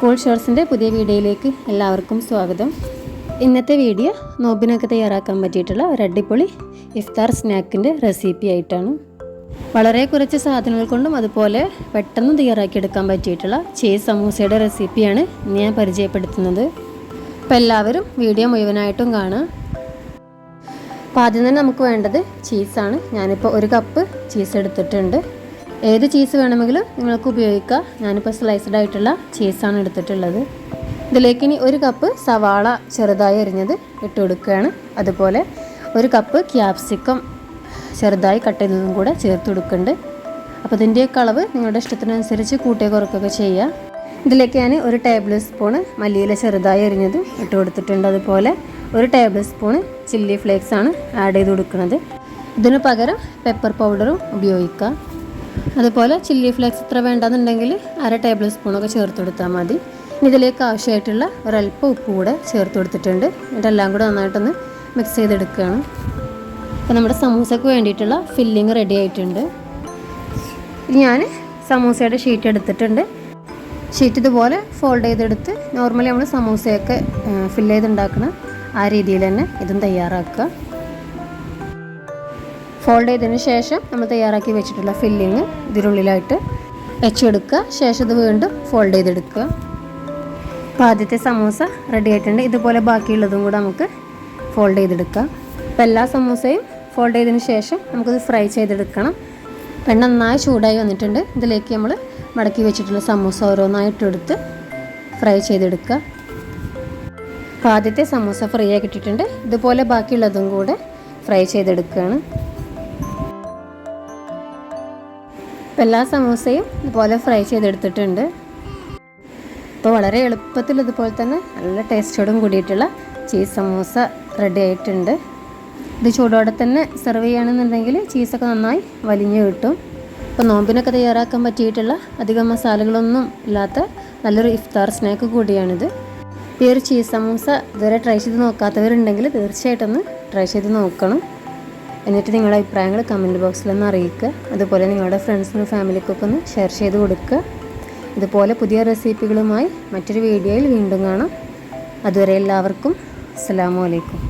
School ഷോർട്സിന്റെ പുതിയ വീഡിയോയിലേക്ക് എല്ലാവർക്കും സ്വാഗതം. ഇന്നത്തെ വീഡിയോ നോബിനൊക്കെ തയ്യാറാക്കാൻ പറ്റിയിട്ടുള്ള ഒരു അടിപൊളി ഇഫ്താർ സ്നാക്കിന്റെ റെസിപ്പി ആയിട്ടാണ്. വളരെ കുറച്ച് സാധനങ്ങൾ കൊണ്ടും അതുപോലെ പെട്ടെന്ന് തയ്യാറാക്കിയെടുക്കാൻ പറ്റിയിട്ടുള്ള ചീസ് സമൂസയുടെ റെസിപ്പിയാണ് ഞാൻ പരിചയപ്പെടുത്തുന്നത്. അപ്പോൾ എല്ലാവരും വീഡിയോ മുഴുവനായിട്ടും കാണുക. അപ്പോൾ ആദ്യം തന്നെ നമുക്ക് വേണ്ടത് ചീസാണ് ഞാനിപ്പോൾ ഒരു കപ്പ് ചീസ് എടുത്തിട്ടുണ്ട്. ഏത് ചീസ് വേണമെങ്കിലും നിങ്ങൾക്ക് ഉപയോഗിക്കാം. ഞാനിപ്പോൾ സ്ലൈസ്ഡ് ആയിട്ടുള്ള ചീസാണ് എടുത്തിട്ടുള്ളത്. ഇതിലേക്ക് ഇനി ഒരു കപ്പ് സവാള ചെറുതായി അരിഞ്ഞത് ഇട്ട് കൊടുക്കുകയാണ്. അതുപോലെ ഒരു കപ്പ് ക്യാപ്സിക്കം ചെറുതായി കട്ട് ചെയ്തതും കൂടെ ചേർത്ത് കൊടുക്കുന്നുണ്ട്. അപ്പോൾ ഇതിന്റെയൊക്കെ അളവ് നിങ്ങളുടെ ഇഷ്ടത്തിനനുസരിച്ച് കൂട്ടിയ കുറക്കൊക്കെ ചെയ്യുക ഇതിലേക്ക് ഞാൻ ഒരു ടേബിൾ സ്പൂണ് മല്ലിയില ചെറുതായി അരിഞ്ഞതും ഇട്ട് കൊടുത്തിട്ടുണ്ട്. അതുപോലെ ഒരു ടേബിൾ സ്പൂണ് ചില്ലി ഫ്ലേക്സ് ആണ് ആഡ് ചെയ്ത് കൊടുക്കുന്നത്. ഇതിന് പകരം പെപ്പർ പൗഡറും ഉപയോഗിക്കാം. അതുപോലെ ചില്ലി ഫ്ലേക്സ് ഇത്ര വേണ്ടെന്നുണ്ടെങ്കിൽ അര ടേബിൾ സ്പൂണൊക്കെ ചേർത്ത് കൊടുത്താൽ മതി. ഇതിലേക്ക് ആവശ്യമായിട്ടുള്ള ഒരല്പം ഉപ്പ് കൂടെ ചേർത്ത് കൊടുത്തിട്ടുണ്ട്. ഇതെല്ലാം കൂടെ നന്നായിട്ടൊന്ന് മിക്സ് ചെയ്തെടുക്കുകയാണ്. അപ്പോൾ നമ്മുടെ സമൂസയ്ക്ക് വേണ്ടിയിട്ടുള്ള ഫില്ലിങ് റെഡി ആയിട്ടുണ്ട്. ഞാൻ സമൂസയുടെ ഷീറ്റ് എടുത്തിട്ടുണ്ട്. ഷീറ്റ് ഇതുപോലെ ഫോൾഡ് ചെയ്തെടുത്ത് നോർമലി നമ്മൾ സമൂസയൊക്കെ ഫില്ല് ചെയ്തുണ്ടാക്കുന്ന ആ രീതിയിൽ തന്നെ ഇതും തയ്യാറാക്കുക. ഫോൾഡ് ചെയ്തതിന് ശേഷം നമ്മൾ തയ്യാറാക്കി വെച്ചിട്ടുള്ള ഫില്ലിങ് ഇതിനുള്ളിലായിട്ട് വെച്ചെടുക്കുക. ശേഷം ഇത് വീണ്ടും ഫോൾഡ് ചെയ്തെടുക്കുക. അപ്പോൾ ആദ്യത്തെ സമൂസ റെഡി ആയിട്ടുണ്ട്. ഇതുപോലെ ബാക്കിയുള്ളതും കൂടെ നമുക്ക് ഫോൾഡ് ചെയ്തെടുക്കാം. അപ്പോൾ എല്ലാ സമൂസയും ഫോൾഡ് ചെയ്തതിന് ശേഷം നമുക്കിത് ഫ്രൈ ചെയ്തെടുക്കണം. എണ്ണ നന്നായി ചൂടായി വന്നിട്ടുണ്ട്. ഇതിലേക്ക് നമ്മൾ മടക്കി വെച്ചിട്ടുള്ള സമൂസ ഓരോന്നായിട്ട് എടുത്ത് ഫ്രൈ ചെയ്തെടുക്കുക. അപ്പോൾ ആദ്യത്തെ സമൂസ ഫ്രൈ ആയി കിട്ടിയിട്ടുണ്ട്. ഇതുപോലെ ബാക്കിയുള്ളതും കൂടെ ഫ്രൈ ചെയ്തെടുക്കുകയാണ്. അപ്പോൾ എല്ലാ സമൂസയും ഇതുപോലെ ഫ്രൈ ചെയ്തെടുത്തിട്ടുണ്ട്. ഇപ്പോൾ വളരെ എളുപ്പത്തിൽ ഇതുപോലെ തന്നെ നല്ല ടേസ്റ്റോടും കൂടിയിട്ടുള്ള ചീസ് സമൂസ റെഡി ആയിട്ടുണ്ട്. ഇത് ചൂടോടെ തന്നെ സെർവ് ചെയ്യുകയാണെന്നുണ്ടെങ്കിൽ ചീസൊക്കെ നന്നായി വലിഞ്ഞു കിട്ടും. ഇപ്പോൾ നോമ്പിനൊക്കെ തയ്യാറാക്കാൻ പറ്റിയിട്ടുള്ള അധികം മസാലകളൊന്നും ഇല്ലാത്ത നല്ലൊരു ഇഫ്താർ സ്നാക്ക് കൂടിയാണിത്. ഈ ഒരു ചീസ് സമൂസ ഇതുവരെ ട്രൈ ചെയ്ത് നോക്കാത്തവരുണ്ടെങ്കിൽ തീർച്ചയായിട്ടും ട്രൈ ചെയ്ത് നോക്കണം. എന്നിട്ട് നിങ്ങളുടെ അഭിപ്രായങ്ങൾ കമന്റ് ബോക്സിലൊന്ന് അറിയിക്കുക അതുപോലെ നിങ്ങളുടെ ഫ്രണ്ട്സിനും ഫാമിലിക്കൊക്കെ ഒന്ന് ഷെയർ ചെയ്ത് കൊടുക്കുക ഇതുപോലെ പുതിയ റെസിപ്പികളുമായി മറ്റൊരു വീഡിയോയിൽ വീണ്ടും കാണാം. അതുവരെ എല്ലാവർക്കും അസ്സാം വലൈക്കും